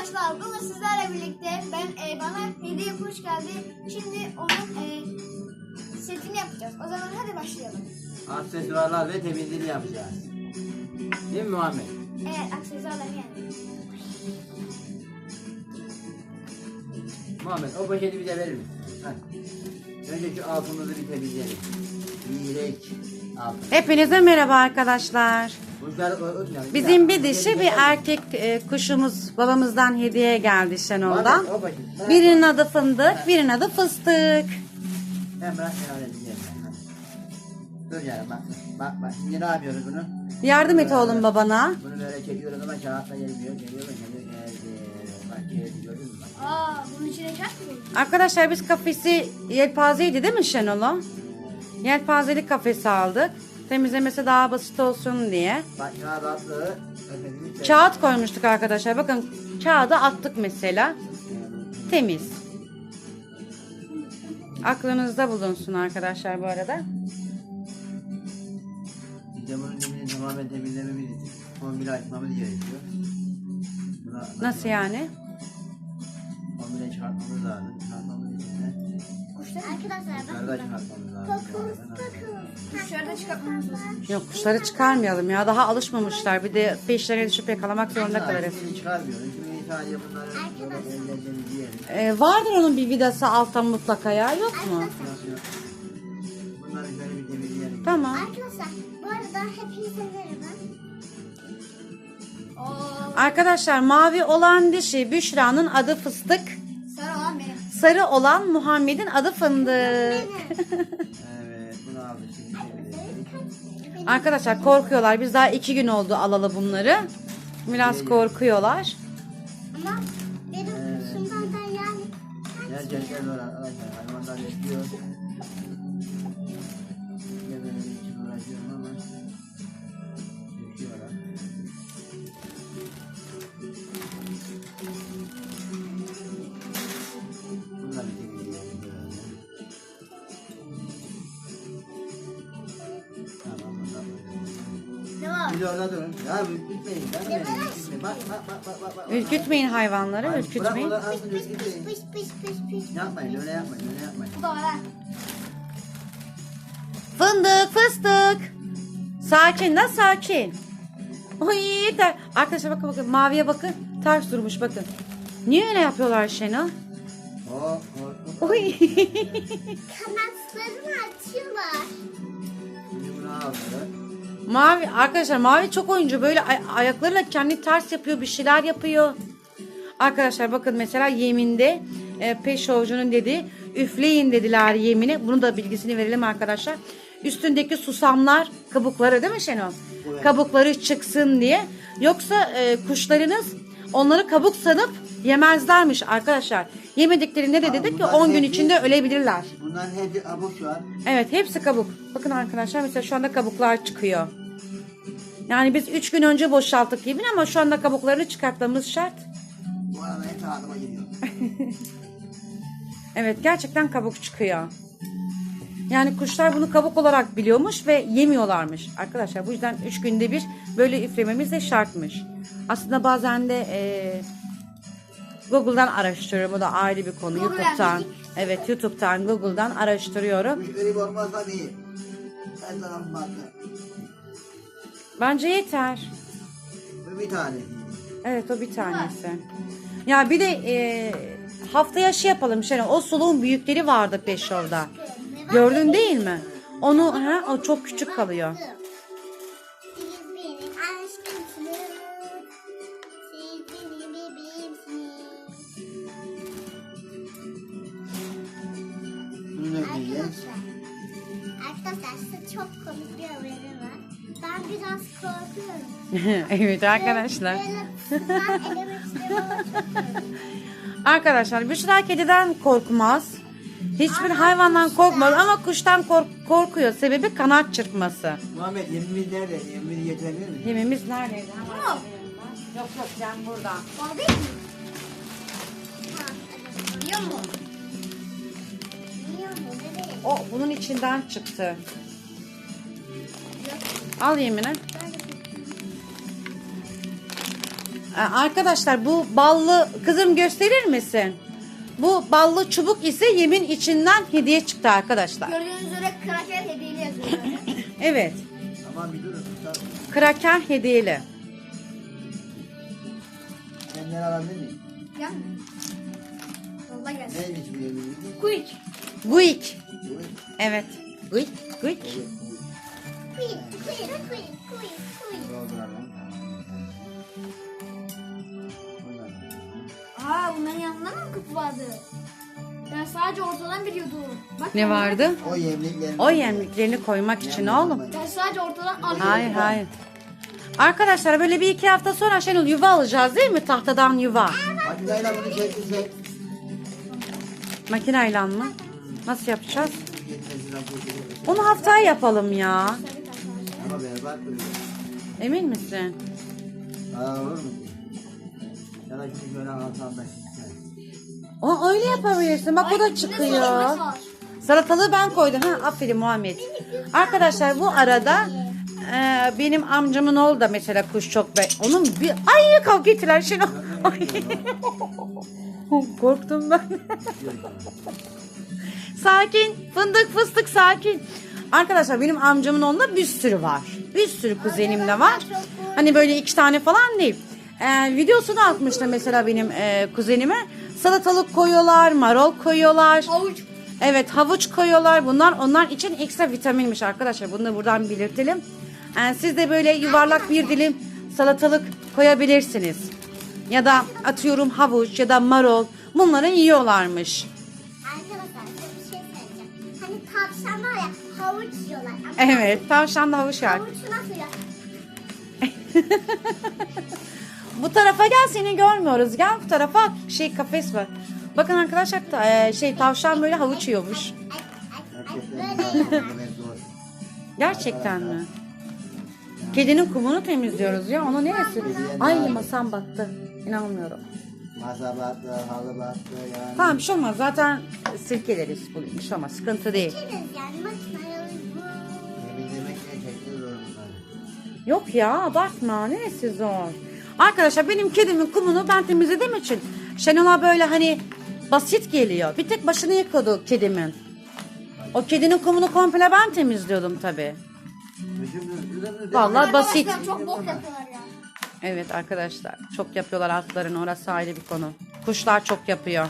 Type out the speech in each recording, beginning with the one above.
arkadaşlar bugün sizlerle birlikte ben e, bana hediye kuş geldi. Şimdi onun e, setini yapacağız. O zaman hadi başlayalım. Aksesuarlar ve temizliğini yapacağız. Değil mi Muhammed? Evet aksesuarlar geldi. Muhammed o poşeti bize verir misin? Heh. Önce şu altımızı bir temizleyelim. Hepinize merhaba arkadaşlar. Bizim bir dişi bir erkek e, kuşumuz babamızdan hediye geldi Şenol'dan. Birinin adı fındık, birinin adı fıstık. Dur canım bak. Bak bak. Şimdi ne yapıyoruz bunu? Yardım et oğlum babana. Bunu böyle çekiyoruz ama kağıtla gelmiyor. Geliyor da geliyor. Geldi. Bak geldi gördün mü? Aa bunun içine kaç mı? Arkadaşlar biz kafesi yelpazeydi değil mi Şenol'u? Yelpazelik kafesi aldık. Temizlemesi daha basit olsun diye. Bak kağıt koymuştuk arkadaşlar. Bakın kağıdı attık mesela. Temiz. Aklınızda bulunsun arkadaşlar bu arada. Bir de bunun dibini tamamen temizlememiz için kombine açmamız gerekiyor. Buna Nasıl yani? Kombine çıkartmamız lazım. Çıkartmamız Kuşlar arkadaşlar yukarıda çıkartmamız lazım. Kuşları da çıkartmamız lazım. Yok kuşları çıkarmayalım ya. Daha alışmamışlar. Bir de peşlerine düşüp yakalamak zorunda kalırız. Şimdi çıkarmıyoruz. Şimdi bunları. Ee, vardır onun bir vidası alttan mutlaka ya. Yok mu? Nasıl yok? Bunları şöyle bir temizleyelim. Tamam. Arkadaşlar bu arada hepinize merhaba. Oo, Arkadaşlar mavi olan dişi Büşra'nın adı fıstık. sarı olan benim. Sarı olan Muhammed'in adı fındık. Evet bunu aldık şimdi. Arkadaşlar korkuyorlar. Biz daha iki gün oldu alalı bunları. Biraz korkuyorlar. Ama benim kuşumdan da yani Gerçekten zor arkadaşlar. Hayvanlar yaşıyor. Durun. Ya ürkütmeyin. Canım benim ürkütmeyin. Bak bak bak bak bak. bak. Ürkütmeyin hayvanları, Hayır, Bırak ürkütmeyin. onu alsın ürkütmeyin. Pış pış pış pış. Yapmayın öyle yapmayın öyle yapmayın. Bu da var ha. Fındık, fıstık. Sakin lan sakin. Oy yeter. Arkadaşlar bakın bakın maviye bakın. Ters durmuş bakın. Niye öyle yapıyorlar Şenol? Oh, Oy. Kanatlarını açıyorlar. Şimdi bunu. Mavi arkadaşlar mavi çok oyuncu böyle ay- ayaklarıyla kendi ters yapıyor bir şeyler yapıyor. Arkadaşlar bakın mesela yeminde e, Peşovcu'nun dediği üfleyin dediler yemini. Bunu da bilgisini verelim arkadaşlar. Üstündeki susamlar kabukları değil mi Şenol? Evet. Kabukları çıksın diye. Yoksa e, kuşlarınız onları kabuk sanıp yemezlermiş arkadaşlar. Yemediklerinde de dedik ki bunlar 10 gün içinde ölebilirler. Bunların hepsi abuk şu an. Evet hepsi kabuk. Bakın arkadaşlar mesela şu anda kabuklar çıkıyor. Yani biz 3 gün önce boşalttık yemin ama şu anda kabuklarını çıkartmamız şart. Bu arada hepsi ağzıma geliyor. Evet gerçekten kabuk çıkıyor. Yani kuşlar bunu kabuk olarak biliyormuş ve yemiyorlarmış. Arkadaşlar bu yüzden 3 günde bir böyle üflememiz de şartmış. Aslında bazen de e, Google'dan araştırıyorum. Bu da ayrı bir konu. Google'dan YouTube'dan. Evet YouTube'dan Google'dan araştırıyorum. Grip olmazsa değil. Her tarafım battı. Bence yeter. Bu bir tane. Evet o bir tanesi. Ya bir de e, haftaya şey yapalım Şenol. O suluğun büyükleri vardı Peşov'da. Gördün değil mi? Onu ha, o çok küçük kalıyor. Arkadaşlar, arkadaşlar size çok komik bir haberim. Ben biraz korkuyorum. evet arkadaşlar. Arkadaşlar Büşra kediden korkmaz. Hiçbir hayvandan korkmaz ama kuştan kork- korkuyor. Sebebi kanat çırpması. Muhammed yemimiz nerede? Yemimiz? Hemen Bu mu? söyleyeyim ben. Yok yok ben burada. O değil mi? Ha, evet. Yiyor mu? Yiyor mu? Bebeğim. O bunun içinden çıktı. Al de Ee, Arkadaşlar bu ballı kızım gösterir misin? Bu ballı çubuk ise yemin içinden hediye çıktı arkadaşlar. Gördüğünüz üzere kraker hediyeli yazıyor. Evet. Tamam tutar. Kraker hediyeli. Kendileri alabilir miyim? Gel mi? Yolla gelsin. Neymiş bu yemin? Quick. Guik. Bu- Evet. Guik. Guik. Aa bunların yanında mı kutu vardı? Ben sadece ortadan biliyordum. Bak Ne vardı? O yemliklerini. O yemliklerini koymak için oğlum. Ben sadece ortadan alıyorum. Hayır hayır. Arkadaşlar böyle bir iki hafta sonra Şenol yuva alacağız değil mi? Tahtadan yuva. Makineyle bunu çektirsek. Makineyle mı? Nasıl yapacağız? Onu haftaya yapalım ya. Berbat duruyor. Emin misin? Aa olur mu? ki? Ya da şimdi böyle altında şişse. O öyle yapabilirsin. Bak o da çıkıyor. Salatalığı ben koydum. Ha, aferin Muhammed. Arkadaşlar bu arada e, benim amcamın oğlu da mesela kuş çok be. Onun bir ay kavga ettiler. Ay. Korktum ben. sakin. Fındık fıstık sakin. Arkadaşlar benim amcamın oğlunda bir sürü var. Bir sürü kuzenim de var. Hani böyle iki tane falan değil. E, videosunu atmıştı mesela benim e, kuzenime. Salatalık koyuyorlar, marul koyuyorlar. Havuç. Evet havuç koyuyorlar. Bunlar onlar için ekstra vitaminmiş arkadaşlar. Bunu da buradan belirtelim. Yani siz de böyle yuvarlak bir dilim salatalık koyabilirsiniz. Ya da atıyorum havuç ya da marul. Bunları yiyorlarmış. Arkadaşlar bir şey söyleyeceğim. Hani tavşan var ya havuç yiyorlar. Ama Evet tavşan da havuç yer. havucu nasıl yiyor? Bu tarafa gel seni görmüyoruz. Gel bu tarafa şey kafes var. Bakın arkadaşlar ta- e, şey tavşan böyle havuç yiyormuş. Zor. Gerçekten mi? Kedinin kumunu temizliyoruz ya. Onu neresi? Ay masam battı. İnanmıyorum. Masa battı, halı battı yani. Tamam bir şey olmaz. Zaten silkeleriz. Bu bir şey olmaz. Sıkıntı değil. Biz yani makineye bu. Temizlemek gerçekten zor bunlar. Yok ya abartma. Neresi zor? Arkadaşlar benim kedimin kumunu ben temizlediğim için Şenol'a böyle hani basit geliyor. Bir tek başını yıkadı kedimin. O kedinin kumunu komple ben temizliyordum tabii. Vallahi basit. Çok bok yapıyorlar ya. Evet arkadaşlar çok yapıyorlar altların orası ayrı bir konu. Kuşlar çok yapıyor.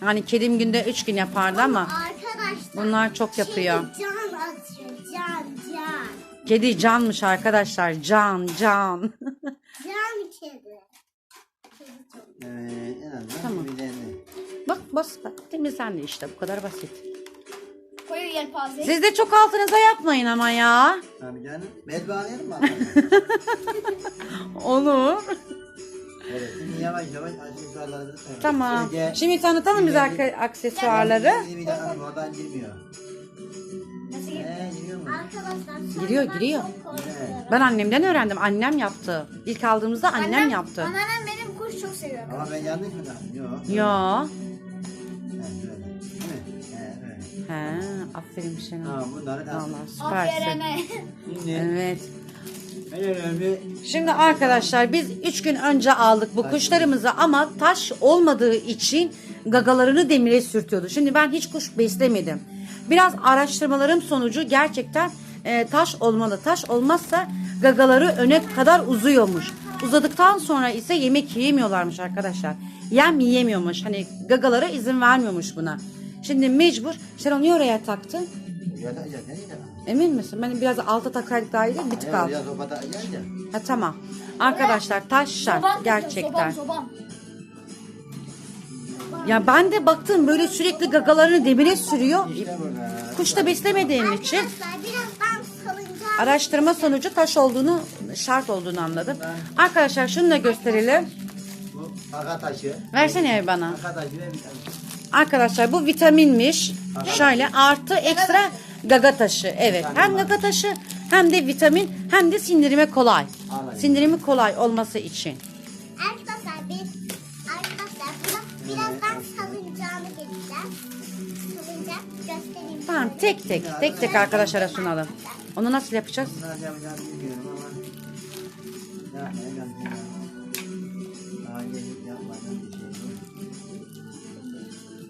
Hani kedim günde 3 gün yapardı ama Arkadaşlar. bunlar çok yapıyor. Şimdi can atıyor. Can can. Kedi canmış arkadaşlar can can. Can kedi. Evet, en azından Tamam. temizlendi. bak bas bak temizlendi işte bu kadar basit. Koyu yelpaze. Siz de çok altınıza yapmayın ama ya. Tabii canım. Bez bağlayalım mı? Olur. evet, şimdi yavaş yavaş aksesuarları da sayalım. Tamam. Önce- Şimdi tanıtalım biz arka- aksesuarları. Bir bir dakika oradan girmiyor. Nasıl? Ee, giriyor mu? Arkadaşlar sonra Giriyor, ben giriyor. çok korkuyorum. Ben annemden öğrendim. Annem yaptı. İlk aldığımızda annem yaptı. Anneannem benim kuş çok seviyor. Ama ben yanlış mı yaptım? Yok. Ya. He, aferin Şenol. Tamam bunları da Vallahi süpersin. Aferin. Şimdi Evet. en önemli Şimdi arkadaşlar biz 3 gün önce aldık bu kuşlarımızı ama taş olmadığı için gagalarını demire sürtüyordu. Şimdi ben hiç kuş beslemedim. Biraz araştırmalarım sonucu gerçekten e, taş olmalı. Taş olmazsa gagaları öne kadar uzuyormuş. Uzadıktan sonra ise yemek yiyemiyorlarmış arkadaşlar. Yem yiyemiyormuş. Hani gagalara izin vermiyormuş buna. Şimdi mecbur. Sen onu oraya taktın? ya da ya ne. Emin misin? Ben biraz alta takaydık daha iyi değil, bir tık Ya alt. ya sopata ya ya. Ha tamam. Arkadaşlar taş şart Sobam gerçekten. Sobam sobam. Ya ben de baktım böyle sürekli gagalarını demire sürüyor. İşte. Kuş da beslemediğim için Arkadaşlar birazdan salıncak. araştırma sonucu taş olduğunu, şart olduğunu anladım. Arkadaşlar şunu da gösterelim. Bu paka taşı. Versene bana. Paka taşı ve vitamin. Arkadaşlar bu vitaminmiş. Şöyle artı ekstra gaga taşı. Evet. Hem gaga taşı hem de vitamin hem de sindirime kolay. Sindirimi kolay olması için. Arkadaşlar Tamam tek tek tek tek arkadaşlara sunalım. Onu nasıl yapacağız?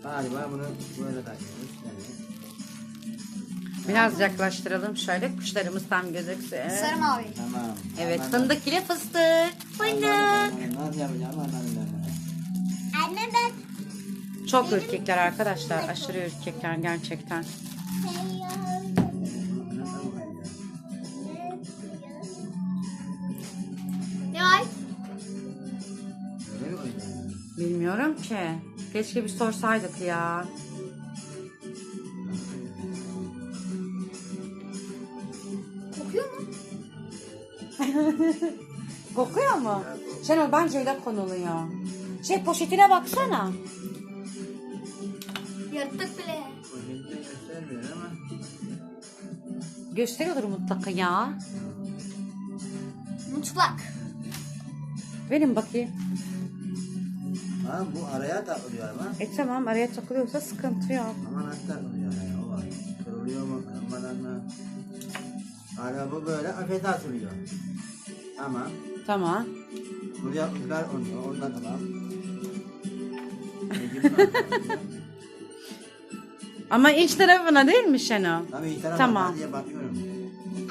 Galiba bunu böyle takıyoruz. Evet. Biraz yaklaştıralım şöyle kuşlarımız tam gözüksün. Sarı mavi. Tamam. Evet Anladım. fındık ile fıstık. Fındık. Nasıl yapacağım. Anne ben Çok ürkekler arkadaşlar. Aşırı ürkekler gerçekten. Ne var? Bilmiyorum ki. Keşke bir sorsaydık ya. Kokuyor mu? Kokuyor mu? Şenol bence öyle konuluyor. Şey poşetine baksana. Yırttık bile. Poşette göstermiyor ama. Gösteriyordur mutlaka ya. Mutfak. Verin bakayım. Ha bu araya takılıyor ama. E tamam araya takılıyorsa sıkıntı yok. Ama nasıl takılıyor araya o var. Kırılıyor mu kırılmadan mı? Hala bu böyle afete atılıyor. Tamam. Tamam. Buraya ızgar onu, ondan tamam. Ama iç tarafına değil mi Şenol? Tabii iyi tarafa Tamam. diye bakıyorum.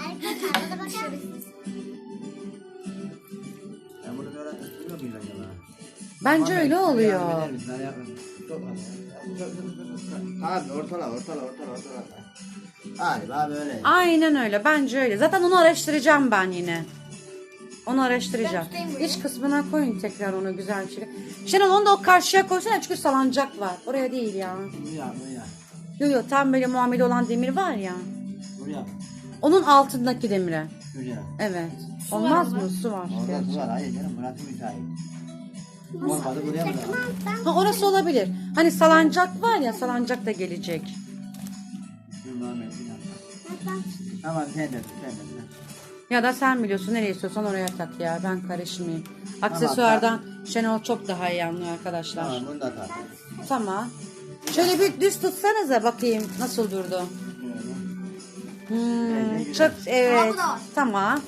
arkadaşlar bana bakar mısınız? Bence öyle oluyor. Abi ortala ortala ortala ortala. Galiba böyle. Aynen öyle. Bence öyle. Zaten onu araştıracağım ben yine. Onu araştıracağım. Ben tutayım bunu. İç kısmına koyun tekrar onu güzel bir şekilde. Şenol onu da o karşıya koysana çünkü salıncak var. Oraya değil ya. Buraya buraya. Yo yo tam böyle muamele olan demir var ya. Buraya. Onun altındaki demire. Şuraya. Evet. Olmaz mı? Su var. Orada su var. Hayır canım burası müsait. Olmadı buraya mı da? Ha orası olabilir. Hani salancak var ya salancak da gelecek. Tamam sen de sen de. Ya da sen biliyorsun nereye istiyorsan oraya tak ya. Ben karışmayayım. Aksesuardan Şenol çok daha iyi anlıyor arkadaşlar. Tamam bunu da tak. Tamam. Şöyle bir düz tutsanıza bakayım nasıl durdu. Hmm, çok evet. Ama. Tamam.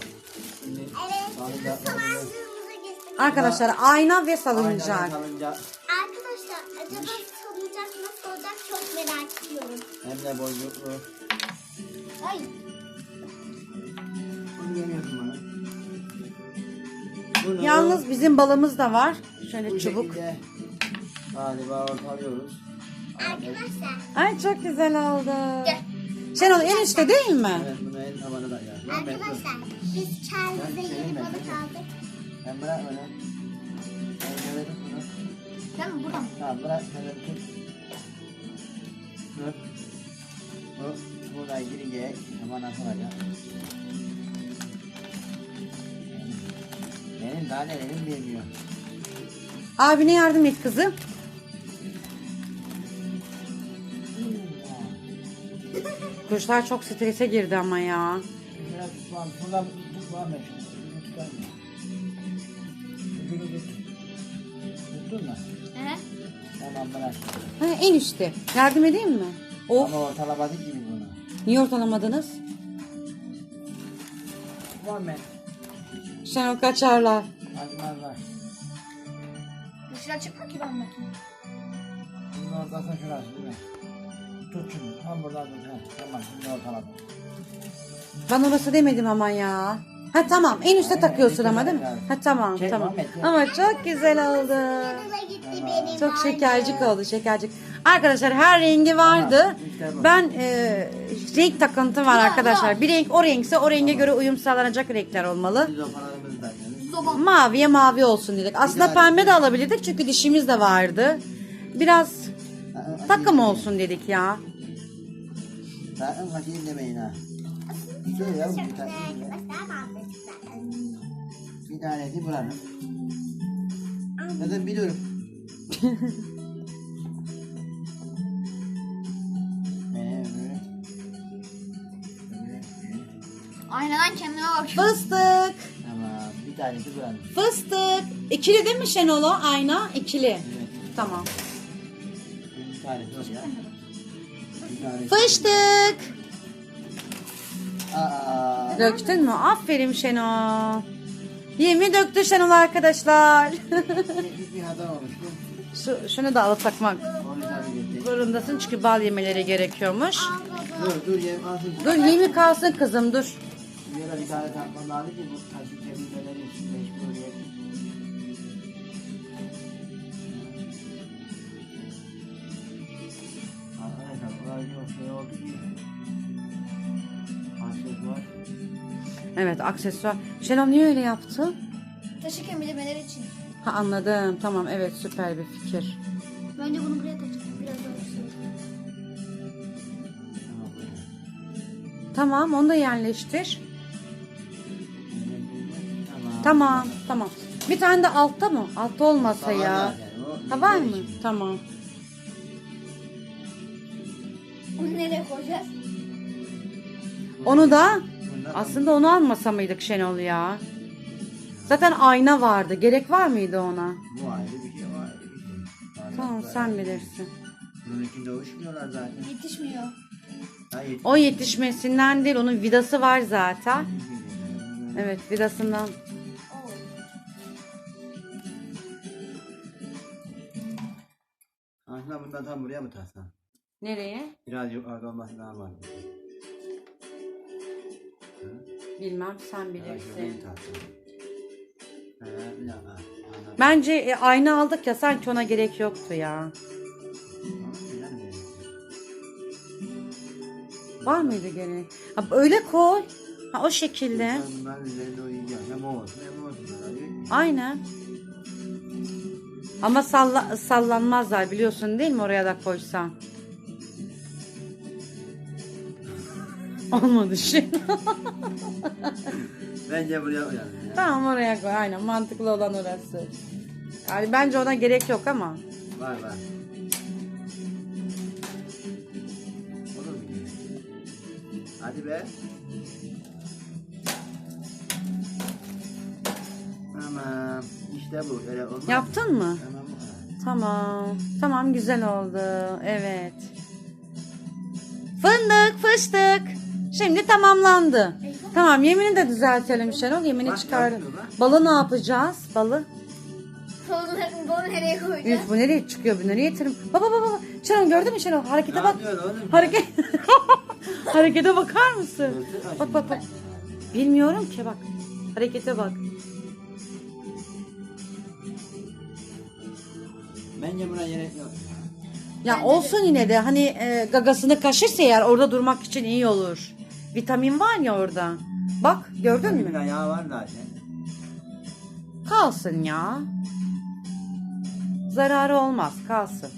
Evet. salıncak. Arkadaşlar ayna ve Aynen salıncak. salıncak. Arkadaşlar acaba salıncak nasıl olacak çok merak ediyorum. Hem de boyutlu. Ay. Bunu yemiyorsun bana. Bunu Yalnız bizim balımız da var. bu Şöyle çubuk. şekilde Galiba ortalıyoruz. Arkadaşlar. Ay çok güzel oldu. Gel. Şenol en üstte değil mi? Evet bunu en tabanı da yer. Arkadaşlar biz kendimize yeni balık aldık. Ben bırak öyle. Ben görelim bunu. Mi? Buradan. Tamam bırak tut. Dur. Bu buradan girecek. Hemen atılacak. Benim daha ne elim bilmiyor. Abine yardım et kızım. Kuşlar çok strese girdi ama ya. Biraz tutmam. Buradan tutmam Tuttun mu? He? Tamam bırak. Ha, en üstte. Yardım edeyim mi? Of. Ama ortalamadık gibi bunu. Niye ortalamadınız? Muhammed. Şenol kaçarlar. Açmazlar. Dışarı çıkma ki ben bakayım. Bunun ortası şurası değil mi? Tut şunu. Tam buradan tut. Ha, Tamam. Şimdi ortaladım. Ben orası demedim ama ya. Ha tamam en üste takıyorsun ama değil mi? Ha tamam Şey, tamam. Ya. Ama çok güzel oldu. Yanına gitti benim. Çok balığım. şekercik oldu şekercik. Arkadaşlar her rengi vardı. Tamam, işte bu. Ben e, renk takıntı var arkadaşlar. Bir renk o renkse o renge göre uyum sağlanacak renkler olmalı. Biz o paralarımızı da yiyoruz. Zoban. Maviye mavi olsun dedik. Aslında pembe de alabilirdik çünkü dişimiz de vardı. Biraz takım olsun dedik ya. Sakın kaçayım demeyin ha. Şey ya, bir Teşekkürler tane- arkadaşlar. De Bir tanesi buranın. Zaten biliyorum. Ee. Aynadan kendime bak. Fıstık. Tamam. Bir tanesi buranın. Fıstık. İkili değil mi Şenolo? Ayna ikili. Evet. Tamam. Bir tanesi oraya. Bir tanesi. Fıştık. Aa. Döktün mü? Aferin Şenol. Yemi döktü Şenol arkadaşlar. Bir, oluştu. Şu, şunu da alıp takmak. Zorundasın çünkü bal yemeleri gerekiyormuş. Dur dur yem alsın. Dur yemi kalsın kızım dur. Bir tane takmam lazım ki bu taşı kemikleri meşgul oluyor. Arkadaşlar burayı çok şey oldu ki. Evet aksesuar. Şenol niye öyle yaptı? Taşı kemilemeleri için. Ha anladım. Tamam evet süper bir fikir. Bence bunu buraya taşıyalım. Biraz daha yüksek. Tamam onu da yerleştir. Tamam. Tamam tamam. Bir tane de altta mı? Altta olmasa Tamam ya. Ha var mı? Tamam. Onu nereye koyacağız? Onu da aslında onu almasa mıydık Şenol ya? Zaten ayna vardı. Gerek var mıydı ona? Bu ayrı bir şey, bir şey. Tamam var. sen bilirsin. Bunun içinde uçmuyorlar zaten. Yetişmiyor. Hayır. O yetişmesinden değil. Onun vidası var zaten. Evet vidasından. Aslında bundan tam buraya mı taksan? Nereye? Biraz yukarıda olması daha var. Bilmem sen bilirsin. Bence e, ayna aldık ya sanki ona gerek yoktu ya. Var mıydı gerek? Ha, öyle koy. Ha, o şekilde. Aynen. Ama salla, sallanmazlar biliyorsun değil mi oraya da koysan? Olmadı şey. Bence buraya koyalım ya. tamam oraya koy. Aynen mantıklı olan orası. Yani bence ona gerek yok ama. Var var. Olur mu diye. Hadi be. Tamam. İşte bu. Öyle olmaz. Yaptın mı? Tamam. Tamam. Tamam güzel oldu. Evet. Fındık fıstık. Şimdi tamamlandı. Tamam yemini de düzeltelim Şenol. Yemini Bak, çıkardım. Balı ne yapacağız? Balı. Kolunu, bunu nereye koyacağız? Bu nereye çıkıyor? Bu nereye yatırım? Baba baba baba. Şenol gördün mü Şenol? Harekete Ne bak. yapıyorsun oğlum? Hareket. Harekete bakar mısın? Bak bak bak. Bilmiyorum ki bak. Harekete bak. Bence buna gerek yok. Ya olsun yine de hani e, gagasını kaşırsa eğer orada durmak için iyi olur. Vitamin var ya orada. Bak gördün mü? Bir ayağı var zaten. Kalsın ya. Zararı olmaz kalsın.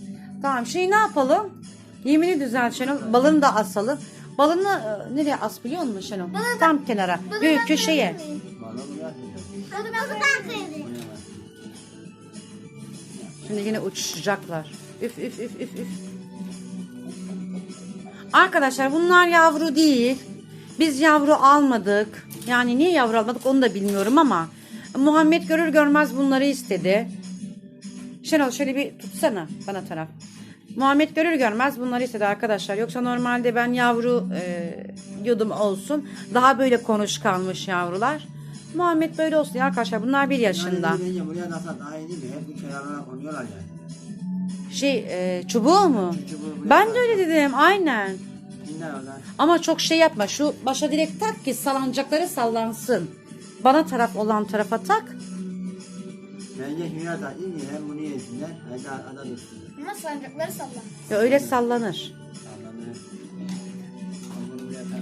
Tamam şimdi ne yapalım? Yemini düzelt Şenol. Balını da asalım. Balını e, nereye as biliyor musun Şenol? Tam kenara. Büyük köşeye. Bana. Hadi ben bak. Şimdi yine uçacaklar. Üf üf üf üf üf. Arkadaşlar bunlar yavru değil. Biz yavru almadık. Yani niye yavru almadık onu da bilmiyorum ama Muhammed görür görmez bunları istedi. Şenol şöyle bir tutsana bana taraf. Muhammed görür görmez bunları istedi arkadaşlar. Yoksa normalde ben yavru e, yudum olsun. Daha böyle konuşkanmış yavrular. Muhammed böyle olsun ya arkadaşlar. Bunlar bir yaşında. Yani bence buraya nasıl daha iyi değil mi? Hep bu kenarına konuyorlar yani. Şey e, çubuğu mu? Çubuğu Ben de öyle dedim aynen. Ama çok şey yapma. Şu başa direkt tak ki salanacakları sallansın. Bana taraf olan tarafa tak. Bence şuraya tak. İyi hem bunu yesinler. Hem de arkada dursun. Ama sancakları salla. Ya öyle sallanır.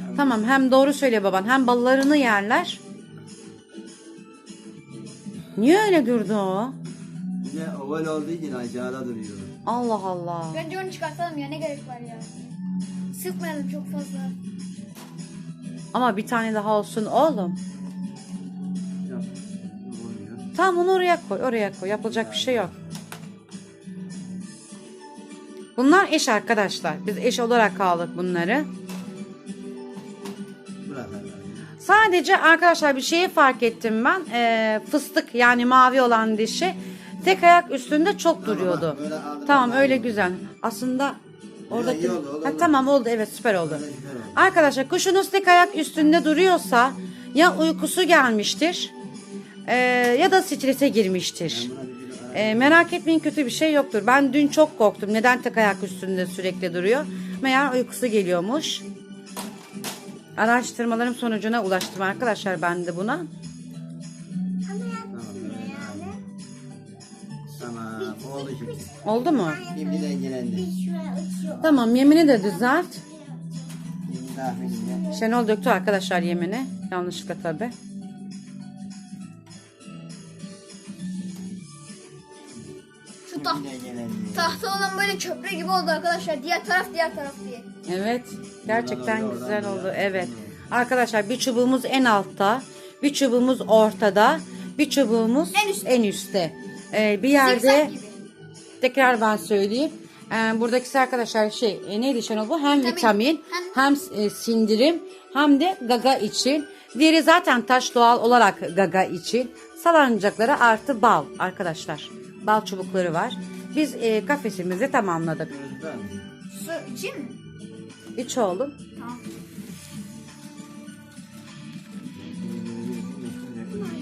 Buraya. Tamam hem doğru söyle baban. Hem ballarını yerler. Niye öyle durdu o? Bir de oval olduğu için aşağıda duruyor. Allah Allah. Bence onu çıkartalım ya ne gerek var ya. Sıkmayalım çok fazla. Ama bir tane daha olsun oğlum. Yok. Olmuyor. Tamam onu oraya koy. Oraya koy. Yapılacak bir şey yok. Bunlar eş arkadaşlar. Biz eş olarak aldık bunları. Sadece arkadaşlar bir şeyi fark ettim ben. Ee, fıstık yani mavi olan dişi tek ayak üstünde çok duruyordu. bak, böyle aldım, Tamam öyle güzel. Aslında oradaki iyi oldu, oldu, Ha, oldu. tamam oldu evet süper oldu. Arkadaşlar kuşunuz tek ayak üstünde duruyorsa ya uykusu gelmiştir ee, ya da strese girmiştir. E, merak etmeyin kötü bir şey yoktur. Ben dün çok korktum. Neden tek ayak üstünde sürekli duruyor? Meğer uykusu geliyormuş. Araştırmalarım sonucuna ulaştım arkadaşlar ben de buna. Oldu şimdi. Oldu mu? Şimdi dengelendi. Tamam yemini de düzelt. Şimdi dahilinde. Şenol döktü arkadaşlar yemini. Yanlışlıkla tabi. Şu taht Şimdi dengelendi. tahta olan böyle köprü gibi oldu arkadaşlar. Diğer taraf diğer taraf diye. Evet. Gerçekten Oradan güzel oradan oldu. ya. Evet. Arkadaşlar bir çubuğumuz en altta. Bir çubuğumuz ortada. Bir çubuğumuz En üstte. en üstte. Ee, bir yerde Zikzak gibi. Tekrar ben söyleyeyim. Ee, buradaki arkadaşlar şey e, neydi Şenol bu? Hem Vitamin, vitamin hem, hem- e, sindirim hem de gaga için. Diğeri zaten taş doğal olarak gaga için. Salıncakları artı bal arkadaşlar. Bal çubukları var. Biz e, kafesimizi tamamladık. Su için mi? İç oğlum. Tamam.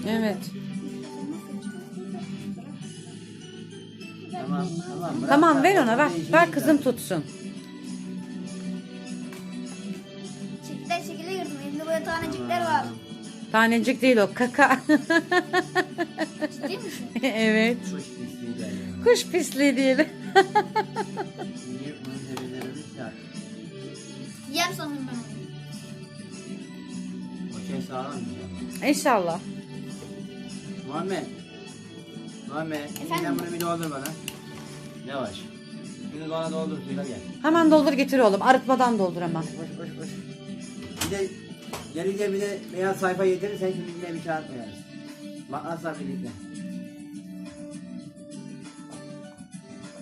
Evet. Tamam, tamam. bırak Tamam sen ver ona ver. Ver kızım tutsun. Çekilden şekilde girdim. Elimde böyle tanecikler var. Tanecik değil o kaka. Ciddi misin? evet. Kuş pisliği de yani. Kuş pisliği. Niye temizlememiş ya? Yem sandım ben onu. O şey sağlam ya. İnşallah. Muhammed. Muhammed. Sen bunu bir doldur bana. Yavaş. Bunu bana doldur suyla gel. Hemen doldur getir oğlum. Arıtmadan doldur hemen. Koş koş koş. Bir de gelince bir de beyaz sayfa getirirsen şimdi yine bir kağıt koyarız. Makasla birlikte.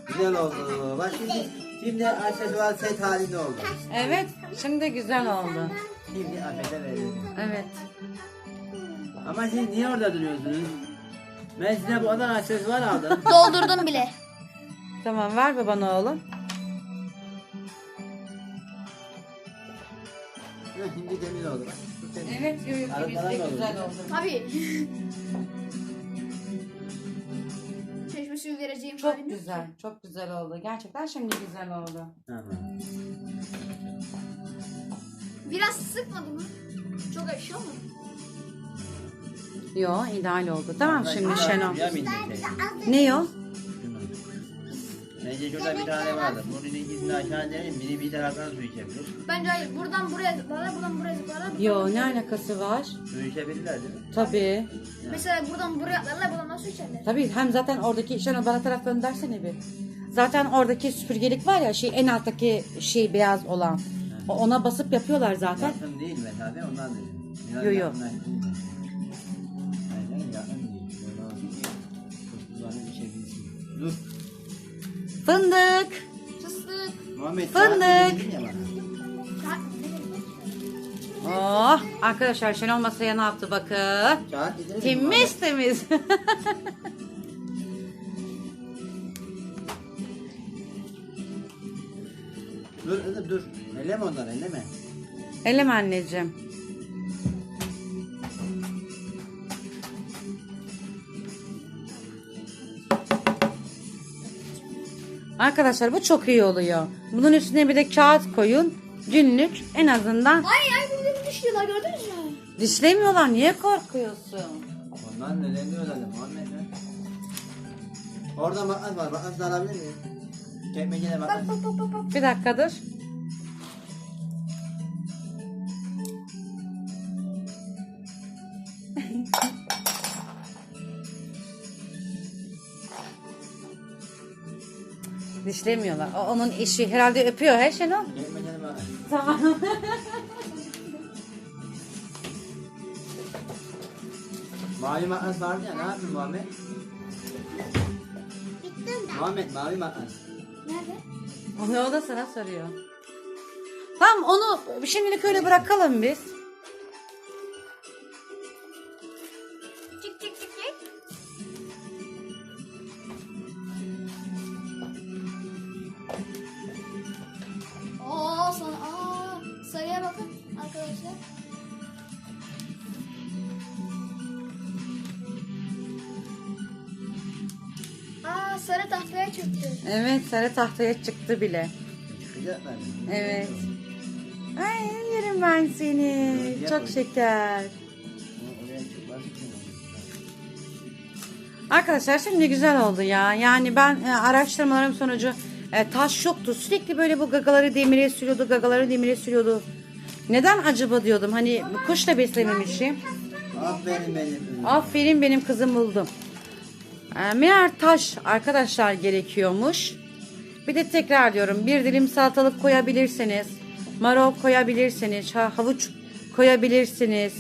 Güzel oldu. Bak şimdi, şimdi aksesuar set halinde oldu. Evet. Şimdi güzel oldu. Şimdi Afet'e verelim. Evet. Ama siz niye orada duruyorsunuz? Ben size bu kadar aksesuar aldım. Doldurdum bile. Tamam ver babana oğlum. Heh, şimdi temiz oldu. Evet. Arıtmadan da olur. oldu. Tabii. Çeşme suyu vereceğim Çok halim yok. güzel. Çok güzel oldu. Gerçekten şimdi güzel oldu. Tamam. Biraz sıkmadı mı? Çok ekşi olmadı. Yo ideal oldu. Tamam şimdi Şenol. Ne o? Bence şurada bir tane vardı. Bunun ikisini aşağı inelim. Biri bir taraftan su içebilir. Bence hayır. Buradan buraya zıplarlar, buradan buraya zıplarlar. Yo ne alakası var? Su içebilirler değil mi? Tabii. Mesela buradan buraya atlarlar, buradan nasıl içerler? Tabii hem zaten oradaki Şenol bana taraf döndürsene bir. Zaten oradaki süpürgelik var ya şey en alttaki şey beyaz olan. O- Ona basıp yapıyorlar zaten. Yakın değil mesafe ondan dedim. Yo, yo. Dur. Fındık. Fıstık. Muhammed Fındık. Oh arkadaşlar Şenol masaya ne yaptı bakın. Getirir misin Temiz temiz. Dur dur dur. Elleme onları elleme. Elem anneciğim. Arkadaşlar bu çok iyi oluyor. Bunun üstüne bir de kağıt koyun. Günlük en azından Ay ay bunu düşüyorlar gördünüz mü? dişlemiyorlar. Niye korkuyorsun? Ondan nedenini öğrendim Muhammed mi? Orada makas var. Makas da alabilir miyim? Çekmecede makas. Bak bak bak bak. Bir dakika dur. Dişlemiyorlar. O onun eşi herhalde öpüyor he Şenol? Çekmecede makas. Tamam. Mavi makas vardı ya ne yaptın Muhammed? Bittim ben. Muhammed mavi makas. Nerede? Onu o da sana soruyor. Tamam onu şimdilik öyle bırakalım biz. Sarı tahtaya çıktı bile. Çıkacaklar. Evet. Ay yerim ben seni. Çok şeker. Arkadaşlar şimdi güzel oldu ya. Yani ben e, araştırmalarım sonucu e, taş yoktu. Sürekli böyle bu gagaları demire sürüyordu, gagaları demire sürüyordu. Neden acaba diyordum. Hani kuş da beslememişim. Aferin benim. Aferin benim kızım buldum. E, meğer taş arkadaşlar gerekiyormuş. Bir de tekrar diyorum bir dilim salatalık koyabilirsiniz. Marul koyabilirsiniz. Ha, havuç koyabilirsiniz.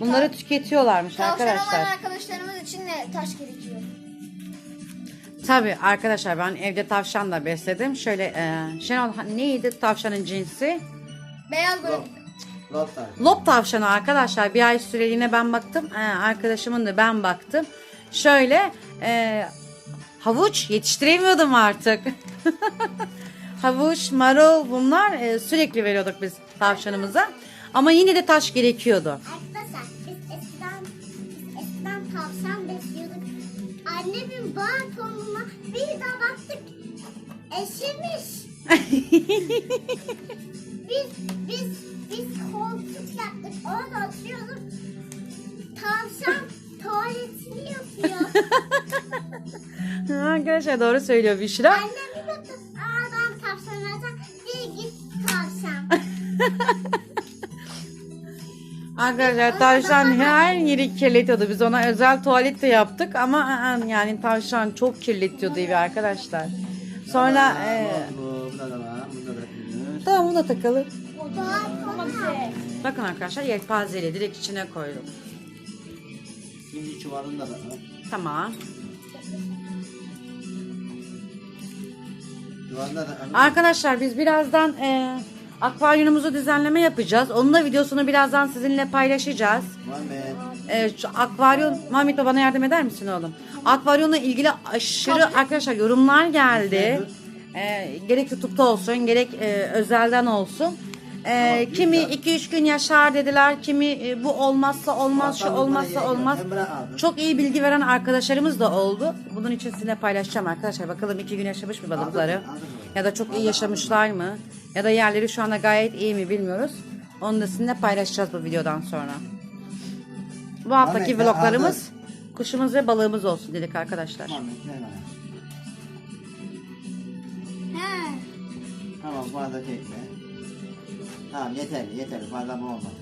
Bunları tüketiyorlarmış Tavşan arkadaşlar. olan arkadaşlarımız için de taş gerekiyor. Tabii arkadaşlar ben evde tavşan da besledim. Şöyle e, Şenol ha- neydi tavşanın cinsi? Beyaz böyle. Lop. Lop tavşanı arkadaşlar. Bir ay süreliğine ben baktım. E, arkadaşımın da ben baktım. Şöyle e, havuç yetiştiremiyordum artık. havuç, marul bunlar e, sürekli veriyorduk biz tavşanımıza. Ama yine de taş gerekiyordu. Arkadaşlar biz eskiden, biz eskiden tavşan besliyorduk. Annemin bağ tonuna bir de baktık eşemiş. biz biz biz koltuk yaptık. Orada oturuyorduk. Tavşan tuvaletini yapıyor. arkadaşlar doğru söylüyor Büşra. Annem bir baktı. Aa ben tavşan alacağım. Bir git tavşan. Arkadaşlar tavşan her yeri kirletiyordu. Biz ona özel tuvalet de yaptık ama ı-ı, yani tavşan çok kirletiyordu evi arkadaşlar. Sonra e, tamam bunu da takalım. Bakın arkadaşlar yelpazeyle direkt içine koydum. Şimdi çuvalında da var. Tamam. Çuvalında da. Arkadaşlar biz birazdan e, akvaryumumuzu düzenleme yapacağız. Onun da videosunu birazdan sizinle paylaşacağız. Muhammed. E, şu akvaryum, Muhammed bana yardım eder misin oğlum? Akvaryumla ilgili aşırı arkadaşlar yorumlar geldi. E, gerek YouTube'da olsun gerek e, özelden olsun. E, kimi 2-3 gün yaşar dediler. Kimi e, bu olmazsa olmaz, şu olmazsa olmaz. Çok iyi bilgi veren arkadaşlarımız da oldu. Bunun için sizinle paylaşacağım arkadaşlar. Bakalım iki gün yaşamış mı balıkları? Ya da çok iyi yaşamışlar mı? Ya da yerleri şu anda gayet iyi mi bilmiyoruz. Onu da sizinle paylaşacağız bu videodan sonra. Bu haftaki vloglarımız kuşumuz ve balığımız olsun dedik arkadaşlar. Muhammed ver bana. He. Tamam. Tamam yeterli yeterli fazla bu olmaz.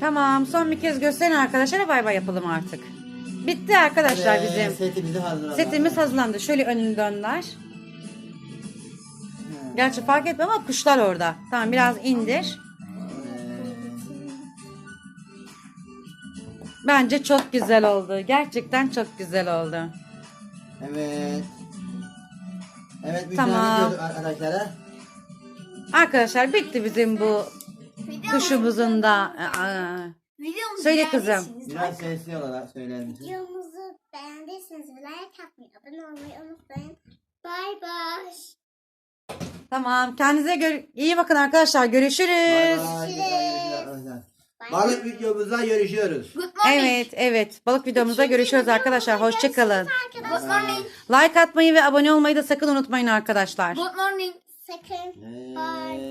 Tamam son bir kez gösterin arkadaşlara bay bay yapalım artık. Bitti arkadaşlar Evet, bizim. Setimizi hazırladık. Setimiz hazırlandı. Şöyle önünü dönler. Gerçi fark etmem ama kuşlar orada. Tamam biraz indir. Bence çok güzel oldu. Gerçekten çok güzel oldu. Evet. Evet bir Tamam. diyorduk arkadaşlara. Arkadaşlar bitti bizim bu kuşumuzun da. Aa, Videomuzu Söyle kızım. beğendiyseniz Biraz sesli olarak söyler misin? Videomuzu beğendiyseniz like atmayı, abone olmayı unutmayın. Bye bye. Tamam. Kendinize gör- iyi bakın arkadaşlar. Bay Görüşürüz. bay, arkadaşlar. Balık videomuzda görüşüyoruz. Evet, evet. Balık videomuzda görüşürüz arkadaşlar. Hoşçakalın. Like atmayı ve abone olmayı da sakın unutmayın arkadaşlar. Good morning. Sakın. Ee, Bye.